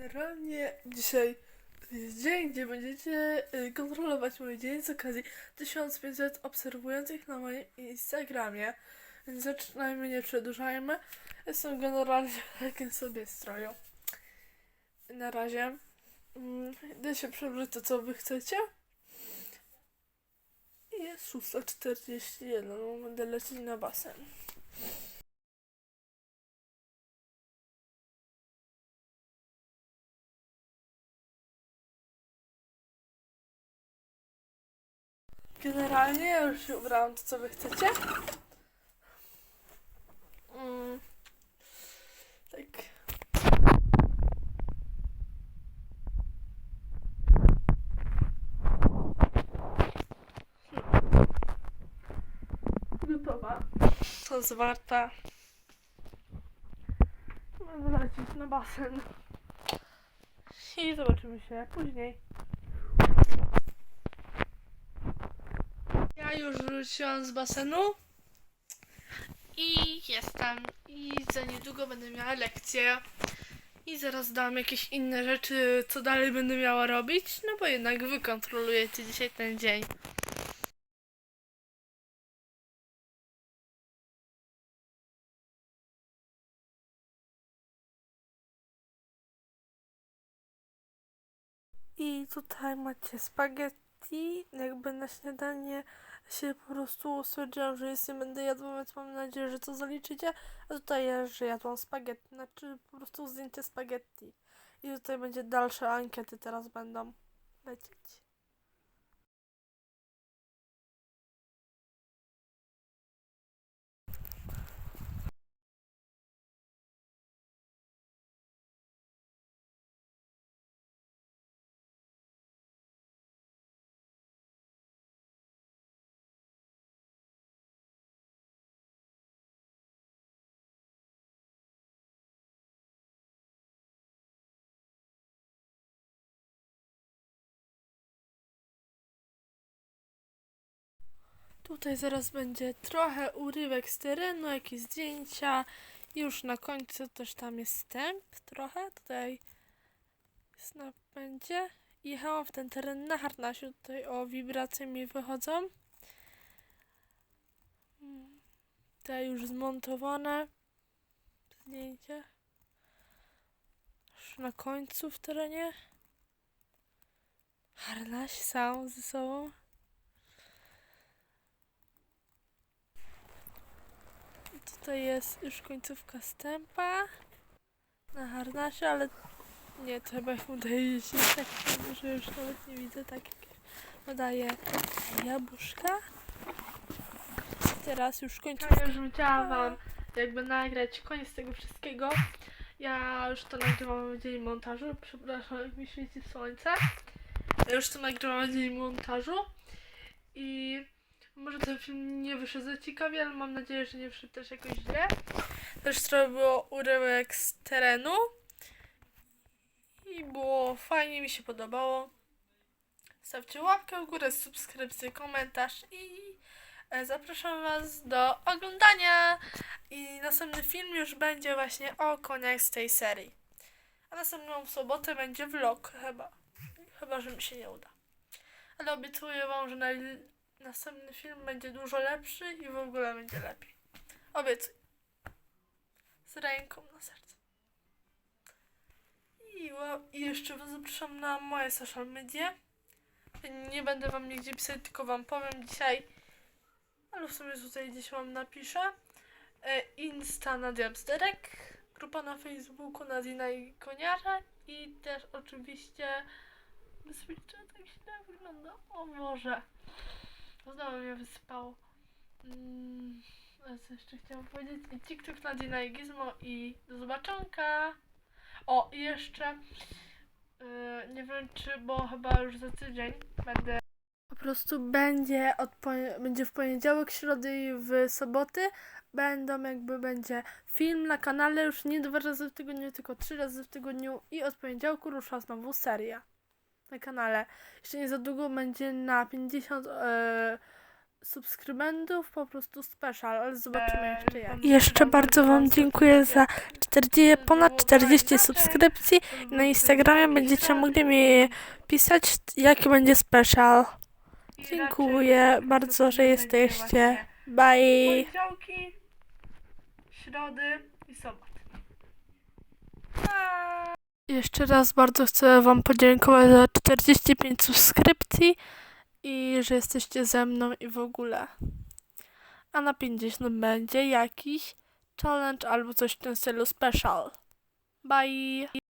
Generalnie dzisiaj jest dzień, gdzie będziecie y, kontrolować mój dzień z okazji 1500 obserwujących na moim Instagramie. Więc zaczynajmy, nie przedłużajmy. Jestem generalnie w takim sobie stroju. Na razie. Mm, Idę się przebrać to, co wy chcecie. I jest 6.41, no będę lecieć na basen. Generalnie ja już się ubrałam to, co wy chcecie. Mm. Tak. Gotowa. To zwarta. Będę lecieć na basen. I zobaczymy się później. Już wróciłam z basenu i jestem. I za niedługo będę miała lekcję. I zaraz dam jakieś inne rzeczy, co dalej będę miała robić, no bo jednak wy kontrolujecie dzisiaj ten dzień. I tutaj macie spaghetti, jakby na śniadanie się po prostu stwierdziłam, że jest nie będę jadła, więc mam nadzieję, że to zaliczycie. A tutaj jest, że jadłam spaghetti, znaczy po prostu zdjęcie spaghetti. I tutaj będzie dalsze ankiety teraz będą lecieć. Tutaj zaraz będzie trochę urywek z terenu, jakieś zdjęcia. Już na końcu też tam jest wstęp trochę. Tutaj na będzie. Jechałam w ten teren na harnasiu. Tutaj o wibracje mi wychodzą. Mm, Tutaj już zmontowane zdjęcie. Już na końcu w terenie. Harnaś sam ze sobą. Tutaj jest już końcówka stępa na harnasie, ale nie, to chyba ich udaje jeździć tak, że już nawet nie widzę tak jak podaje jabłuszka. Teraz już końcówka. Ja już chciałam wam jakby nagrać koniec tego wszystkiego. Ja już to nagrywam w dzień montażu. Przepraszam, jak mi świeci słońce. Ja już to nagrywam w dzień montażu. I może ten film nie wyszedł za ciekawie, ale mam nadzieję, że nie wyszedł też jakoś źle. Też trochę było urywek z terenu. I było fajnie, mi się podobało. Stawcie łapkę w górę, subskrypcję, komentarz i e, zapraszam Was do oglądania. I następny film już będzie właśnie o koniach z tej serii. A następną sobotę będzie vlog chyba. Chyba, że mi się nie uda. Ale obiecuję Wam, że na następny film będzie dużo lepszy i w ogóle będzie lepiej. Obiecuję. Z ręką na sercu. I, I jeszcze Was zapraszam na moje social media. Nie będę Wam nigdzie pisać, tylko Wam powiem dzisiaj. Ale w sumie tutaj gdzieś Wam napiszę. E, Insta Nadia Bzderek. Grupa na Facebooku Nadina i Koniarza. I też oczywiście... Bezpiecznie tak źle wygląda. O Boże. Znowu mnie wysypało. Mm, co jeszcze chciałam powiedzieć? I TikTok na Dina i do zobaczonka. O, i jeszcze yy, nie wiem czy, bo chyba już za tydzień będę po prostu będzie, od będzie w poniedziałek, środy i w soboty będą jakby będzie film na kanale już nie dwa razy w tygodniu, tylko trzy razy w tygodniu i od poniedziałku rusza znowu seria na kanale. Jeszcze nie za długo będzie na 50 e, subskrybentów, po prostu special, ale zobaczymy Eee, jeszcze jak. Jeszcze bardzo Wam dziękuję za dziękuję. 40, To ponad było 40 inaczej. subskrypcji. Na Instagramie będziecie mogli mi pisać, jaki będzie special. Dziękuję bardzo, że jesteście. Bye! Poniedziałki, środy i sobot. Jeszcze raz bardzo chcę Wam podziękować za 45 subskrypcji i że jesteście ze mną i w ogóle. A na 50 będzie jakiś challenge albo coś w tym stylu special. Bye!